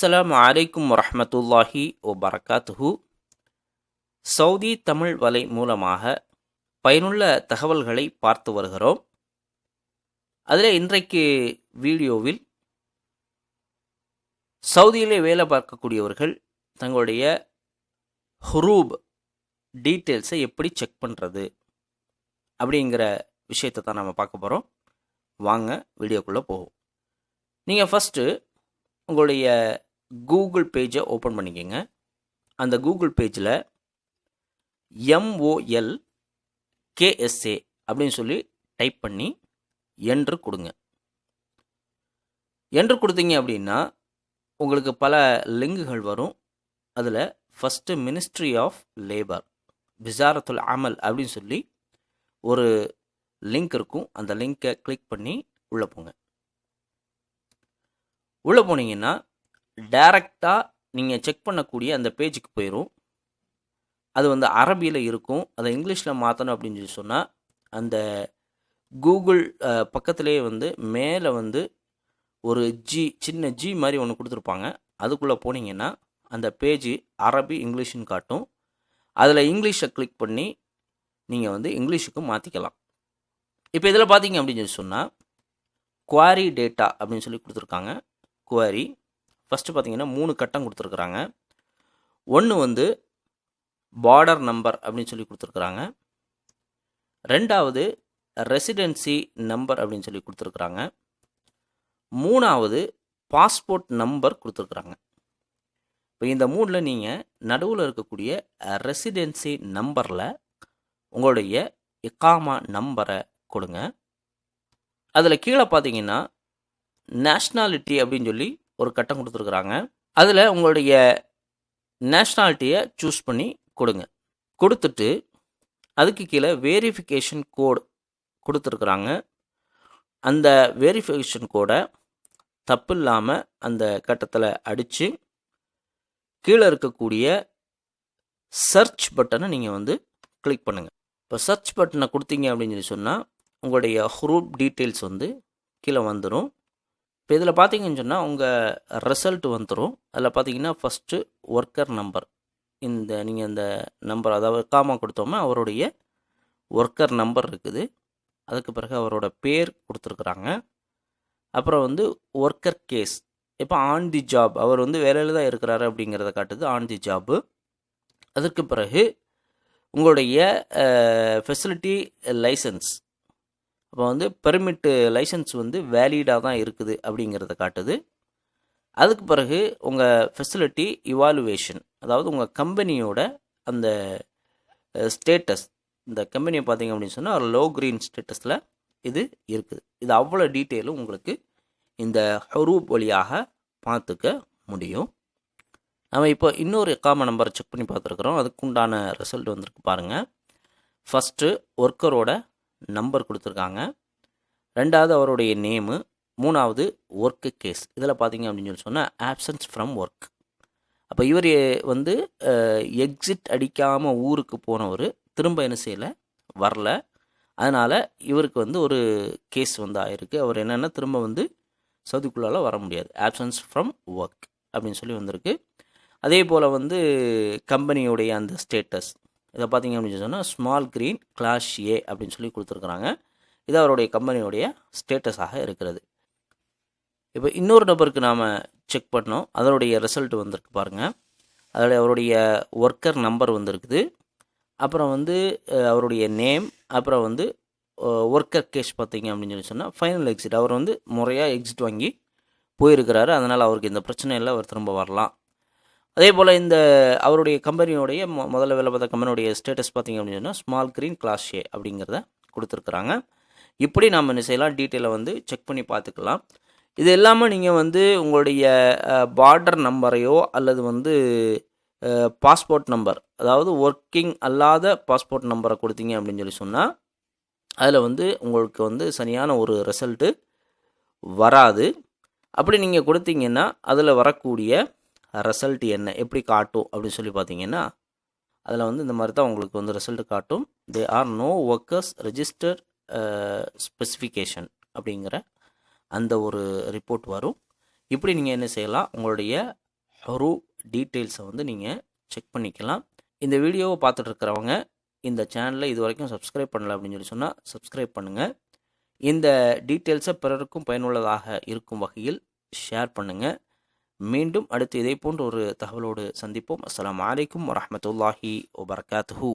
அஸ்ஸலாமு அலைக்கும் ஓ வபரகாத்துஹு. சவுதி தமிழ் வலை மூலமாக பயனுள்ள தகவல்களை பார்த்து வருகிறோம். அதில் இன்றைக்கு வீடியோவில் சவுதியிலே வேலை பார்க்கக்கூடியவர்கள் தங்களுடைய ஹுரூப் டீட்டெயில்ஸை எப்படி செக் பண்ணுறது அப்படிங்கிற விஷயத்தை தான் நம்ம பார்க்க போகிறோம் வாங்க வீடியோக்குள்ளே போவோம். நீங்கள் ஃபஸ்ட்டு உங்களுடைய கூகுள் பேஜை ஓப்பன் பண்ணிக்கோங்க. அந்த கூகுள் பேஜில் எம்ஓஎல் கேஎஸ்ஏ அப்படின்னு சொல்லி டைப் பண்ணி என்று கொடுங்க. என்று கொடுத்தீங்க அப்படின்னா உங்களுக்கு பல லிங்குகள் வரும். அதில் ஃபஸ்ட்டு மினிஸ்ட்ரி ஆஃப் லேபர் விசாரத்துல் அமல் அப்படின்னு சொல்லி ஒரு லிங்க் இருக்கும். அந்த லிங்க்கை கிளிக் பண்ணி உள்ளே போங்க. உள்ளே போனீங்கன்னா டைரக்டாக நீங்கள் செக் பண்ணக்கூடிய அந்த பேஜுக்கு போயிடும் அது வந்து அரபியில் இருக்கும். அதை இங்கிலீஷில் மாற்றணும் அப்படின்னு சொல்லி சொன்னால் அந்த கூகுள் பக்கத்துலேயே வந்து மேலே வந்து ஒரு ஜி சின்ன ஜி மாதிரி ஒன்று கொடுத்துருப்பாங்க. அதுக்குள்ளே போனீங்கன்னா அந்த பேஜ் அரபி இங்கிலீஷ்னு காட்டும். அதில் இங்கிலீஷை கிளிக் பண்ணி நீங்கள் வந்து இங்கிலீஷுக்கு மாற்றிக்கலாம் இப்போ இதில் பார்த்தீங்க அப்படின்னு சொல்லி சொன்னால் குவாரி டேட்டா அப்படின்னு சொல்லி கொடுத்துருக்காங்க. குவாரி ஃபஸ்ட்டு பார்த்தீங்கன்னா மூணு கட்டம் கொடுத்துருக்குறாங்க. ஒன்று வந்து பார்டர் நம்பர் அப்படின்னு சொல்லி கொடுத்துருக்குறாங்க. ரெண்டாவது ரெசிடென்சி நம்பர் அப்படின்னு சொல்லி கொடுத்துருக்குறாங்க. மூணாவது பாஸ்போர்ட் நம்பர் கொடுத்துருக்குறாங்க. இப்போ இந்த மூணில் நீங்கள் நடுவில் இருக்கக்கூடிய ரெசிடென்சி நம்பரில் உங்களுடைய இக்காமா நம்பரை கொடுங்க. அதில் கீழே பார்த்தீங்கன்னா நேஷ்னாலிட்டி அப்படின்னு சொல்லி ஒரு கட்டம் கொடுத்துருக்குறாங்க. அதில் உங்களுடைய நேஷ்னாலிட்டியை சூஸ் பண்ணி கொடுங்க. கொடுத்துட்டு அதுக்கு கீழே வேரிஃபிகேஷன் கோடு கொடுத்துருக்குறாங்க. அந்த வேரிஃபிகேஷன் கோடை தப்பு இல்லாமல் அந்த கட்டத்தில் அடித்து கீழே இருக்கக்கூடிய சர்ச் பட்டனை நீங்கள் வந்து கிளிக் பண்ணுங்கள் இப்போ சர்ச் பட்டனை கொடுத்தீங்க அப்படின்னு சொல்லி சொன்னால் உங்களுடைய ஹுரூப் டீட்டெயில்ஸ் வந்து கீழே வந்துடும் இப்போ இதில் பார்த்தீங்கன்னு சொன்னால் உங்கள் ரிசல்ட் வந்துடும் அதில் பார்த்தீங்கன்னா ஃபஸ்ட்டு ஒர்க்கர் நம்பர் இந்த நீங்கள் இந்த நம்பர் அதாவது காமா கொடுத்தோமே அவருடைய ஒர்க்கர் நம்பர் இருக்குது. அதுக்கு பிறகு அவரோட பேர் கொடுத்துருக்குறாங்க. அப்புறம் வந்து ஒர்க்கர் கேஸ் இப்போ ஆன் தி ஜாப் அவர் வந்து வேலையில் தான் இருக்கிறாரு அப்படிங்கிறத காட்டுது ஆன் தி ஜாப்பு அதற்கு பிறகு உங்களுடைய ஃபெசிலிட்டி லைசன்ஸ் அப்போ வந்து பெர்மிட்டு லைசன்ஸ் வந்து வேலிடாக தான் இருக்குது அப்படிங்கிறத காட்டுது. அதுக்கு பிறகு உங்கள் ஃபெசிலிட்டி இவாலுவேஷன் அதாவது உங்கள் கம்பெனியோட அந்த ஸ்டேட்டஸ் இந்த கம்பெனியை பார்த்தீங்க அப்படின்னு சொன்னால் லோ க்ரீன் ஸ்டேட்டஸில் இது இருக்குது. இது அவ்வளோ டீட்டெயிலும் உங்களுக்கு இந்த ஹரூப் வழியாக பார்த்துக்க முடியும். நம்ம இப்போ இன்னொரு எக்காம நம்பரை செக் பண்ணி பார்த்துருக்குறோம். அதுக்குண்டான ரிசல்ட் வந்திருக்கு பாருங்கள் ஃபஸ்ட்டு ஒர்க்கரோட நம்பர் கொடுத்துருக்காங்க. ரெண்டாவது அவருடைய நேமு. மூணாவது ஒர்க்கு கேஸ் இதில் பார்த்தீங்க அப்படின்னு சொல்லி சொன்னால் ஆப்சன்ஸ் ஃப்ரம் ஒர்க் அப்போ இவர் வந்து எக்ஸிட் அடிக்காமல் ஊருக்கு போனவர் திரும்ப என்ன செய்யலை? வரல. அதனால் இவருக்கு வந்து ஒரு கேஸ் வந்து ஆயிருக்கு. அவர் என்னென்னா திரும்ப வந்து சவுதிக்குள்ளால் வர முடியாது. ஆப்சன்ஸ் ஃப்ரம் ஒர்க் அப்படின்னு சொல்லி வந்திருக்கு. அதே போல் வந்து கம்பெனியுடைய அந்த ஸ்டேட்டஸ் இதை பார்த்தீங்க அப்படின்னு சொன்னால் ஸ்மால் க்ரீன் கிளாஷ் ஏ அப்படின்னு சொல்லி கொடுத்துருக்குறாங்க. இது அவருடைய கம்பெனியுடைய ஸ்டேட்டஸாக இருக்கிறது. இப்போ இன்னொரு நபருக்கு நாம் செக் பண்ணோம். அதனுடைய ரிசல்ட் வந்திருக்கு பாருங்கள் அதோடைய அவருடைய ஒர்க்கர் நம்பர் வந்திருக்குது. அப்புறம் வந்து அவருடைய நேம் அப்புறம் வந்து ஒர்க்கர் கேஷ் பார்த்தீங்க அப்படின்னு சொல்லி சொன்னால் ஃபைனல் எக்ஸிட் அவர் வந்து முறையாக எக்ஸிட் வாங்கி போயிருக்கிறாரு. அதனால் அவருக்கு இந்த பிரச்சனை இல்லை அவர் திரும்ப வரலாம். அதே போல் இந்த அவருடைய கம்பெனியோடைய மொ முதல்ல வேலை பார்த்த கம்பெனியோடைய ஸ்டேட்டஸ் பார்த்திங்க அப்படின்னு சொன்னால் ஸ்மால் க்ரீன் கிளாஸ் ஏ அப்படிங்கிறத கொடுத்துருக்குறாங்க. இப்படி நம்ம என்ன செய்யலாம்? டீட்டெயிலை வந்து செக் பண்ணி பார்த்துக்கலாம். இது இல்லாமல் நீங்கள் வந்து உங்களுடைய பார்டர் நம்பரையோ அல்லது வந்து பாஸ்போர்ட் நம்பர் அதாவது ஒர்க்கிங் அல்லாத பாஸ்போர்ட் நம்பரை கொடுத்தீங்க அப்படின்னு சொல்லி சொன்னால் அதில் வந்து உங்களுக்கு வந்து சரியான ஒரு ரிசல்ட்டு வராது. அப்படி நீங்கள் கொடுத்தீங்கன்னா அதில் வரக்கூடிய ரிசல்ட் என்ன எப்படி காட்டும் அப்படின்னு சொல்லி பார்த்தீங்கன்னா அதில் வந்து இந்த மாதிரி தான் உங்களுக்கு வந்து ரிசல்ட் காட்டும். They are no workers register specification அப்படிங்கிற அந்த ஒரு ரிப்போர்ட் வரும். இப்படி நீங்கள் என்ன செய்யலாம் உங்களுடைய ஹொரு டீட்டெயில்ஸை வந்து நீங்கள் செக் பண்ணிக்கலாம். இந்த வீடியோவை பார்த்துட்ருக்கிறவங்க இந்த சேனலை இது வரைக்கும் சப்ஸ்கிரைப் பண்ணலை அப்படின்னு சொல்லி சொன்னால் சப்ஸ்கிரைப் பண்ணுங்கள் இந்த டீட்டெயில்ஸை பிறருக்கும் பயனுள்ளதாக இருக்கும் வகையில் ஷேர் பண்ணுங்கள் மீண்டும் அடுத்து இதே போன்ற ஒரு தகவலோடு சந்திப்போம். அஸ்லாம் வலைக்கம் வரமத்துல்லாஹி வபர்காத்து